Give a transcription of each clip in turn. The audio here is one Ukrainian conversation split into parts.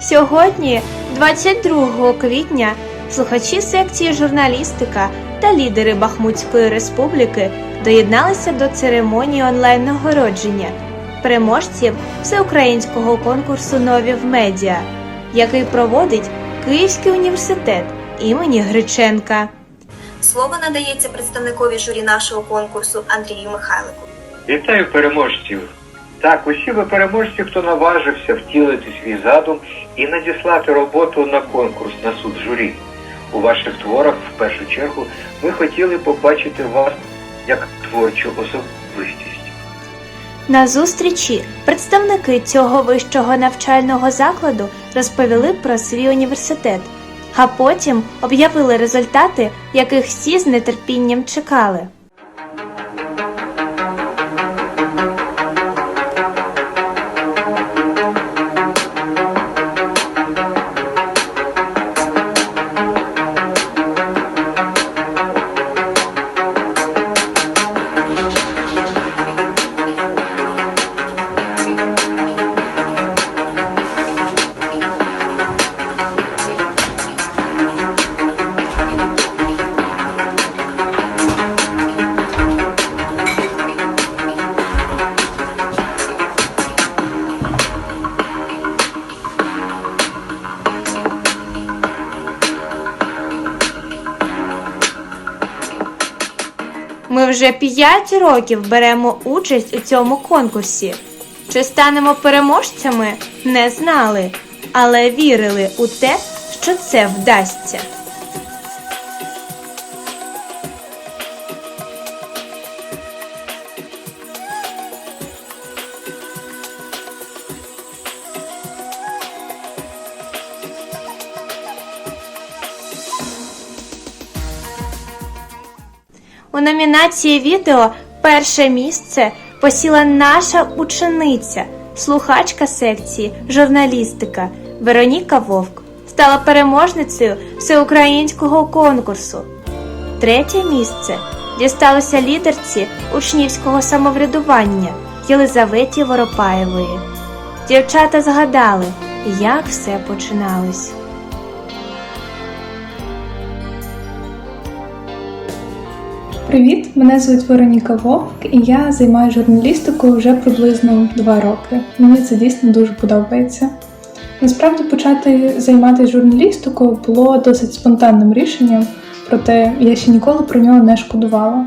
Сьогодні, 22 квітня, слухачі секції журналістика та лідери Бахмутської республіки доєдналися до церемонії онлайн нагородження переможців всеукраїнського конкурсу Нові в медіа, який проводить Київський університет імені Гриченка. Слово надається представникові журі нашого конкурсу Андрію Михайлику. Вітаю переможців! Так, усі ви переможці, хто наважився втілити свій задум і надіслати роботу на конкурс на суд журі. У ваших творах, в першу чергу, ми хотіли побачити вас як творчу особистість. На зустрічі представники цього вищого навчального закладу розповіли про свій університет, а потім об'явили результати, яких всі з нетерпінням чекали. Вже 5 років беремо участь у цьому конкурсі. Чи станемо переможцями, не знали, але вірили у те, що це вдасться. У номінації відео перше місце посіла наша учениця, слухачка секції журналістика Вероніка Вовк. Стала переможницею всеукраїнського конкурсу. Третє місце дісталося лідерці учнівського самоврядування Єлизаветі Воропаєвої. Дівчата згадали, як все починалось. Привіт, мене звуть Вероніка Вовк, і я займаюся журналістикою вже приблизно два роки. Мені це дійсно дуже подобається. Насправді почати займатися журналістикою було досить спонтанним рішенням, проте я ще ніколи про нього не шкодувала.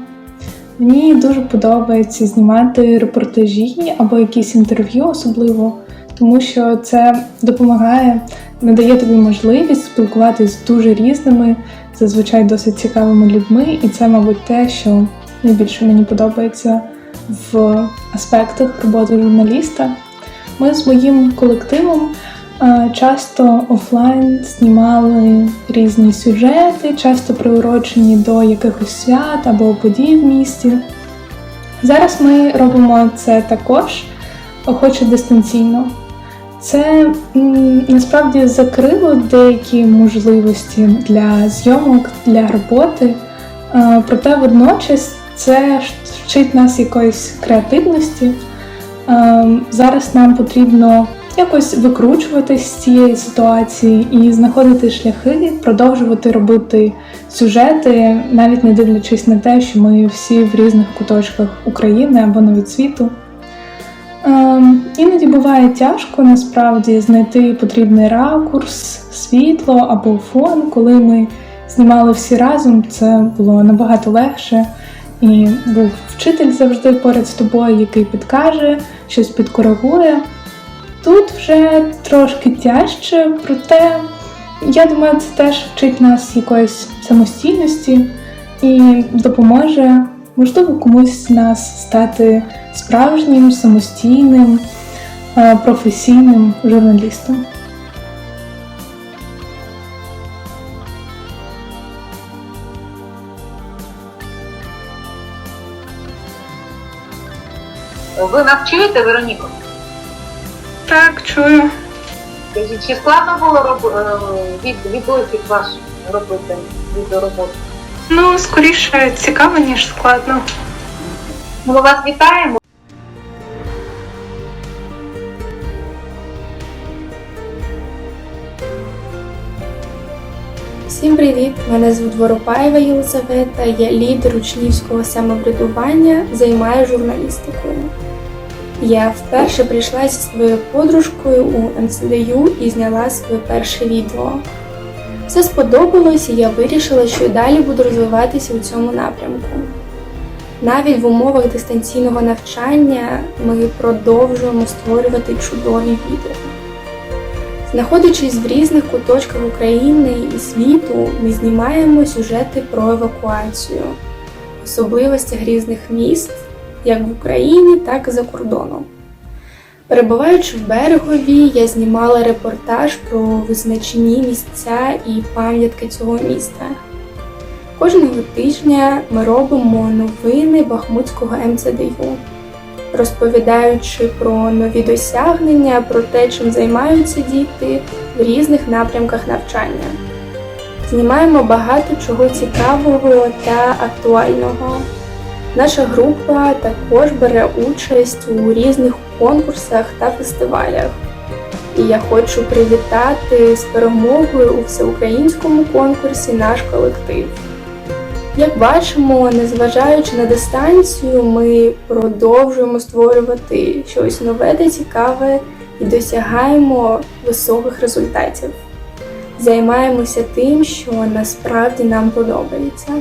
Мені дуже подобається знімати репортажі або якісь інтерв'ю, особливо, тому що це допомагає, надає тобі можливість спілкуватися з дуже різними, зазвичай досить цікавими людьми, і це, мабуть, те, що найбільше мені подобається в аспектах роботи журналіста. Ми з моїм колективом часто офлайн знімали різні сюжети, часто приурочені до якихось свят або подій в місті. Зараз ми робимо це також, хоч і дистанційно. Це насправді закрило деякі можливості для зйомок, для роботи, е, проте водночас це вчить нас якоїсь креативності. Е, Зараз нам потрібно якось викручуватись з цієї ситуації і знаходити шляхи, продовжувати робити сюжети, навіть не дивлячись на те, що ми всі в різних куточках України або навіть світу. Ем, іноді буває тяжко насправді знайти потрібний ракурс, світло або фон. Коли ми знімали всі разом, це було набагато легше. І був вчитель завжди поряд з тобою, який підкаже, щось підкоригує. Тут вже трошки тяжче, проте я думаю, це теж вчить нас якоїсь самостійності і допоможе, можливо, комусь з нас стати справжнім, самостійним, е, професійним журналістом. Ви навчуєте Вероніку? Так, чую. Чи складно було роб... е, від, відосик ваш робити відеороботу? Ну, скоріше цікаво, ніж складно. Ми вас вітаємо. Всім привіт! Мене звуть Воропаєва Єлизавета, я лідер учнівського самоврядування, займаю журналістикою. Я вперше прийшла зі своєю подружкою у МСДЮ і зняла своє перше відео. Все сподобалось, і я вирішила, що й далі буду розвиватися у цьому напрямку. Навіть в умовах дистанційного навчання ми продовжуємо створювати чудові відео. Знаходячись в різних куточках України і світу, ми знімаємо сюжети про евакуацію, особливостях різних міст, як в Україні, так і за кордоном. Перебуваючи в берегові, я знімала репортаж про визначені місця і пам'ятки цього міста. Кожного тижня ми робимо новини Бахмутського МЦДЮ розповідаючи про нові досягнення, про те, чим займаються діти в різних напрямках навчання. Знімаємо багато чого цікавого та актуального. Наша група також бере участь у різних конкурсах та фестивалях. І я хочу привітати з перемогою у всеукраїнському конкурсі наш колектив. Як бачимо, незважаючи на дистанцію, ми продовжуємо створювати щось нове та цікаве і досягаємо високих результатів. Займаємося тим, що насправді нам подобається.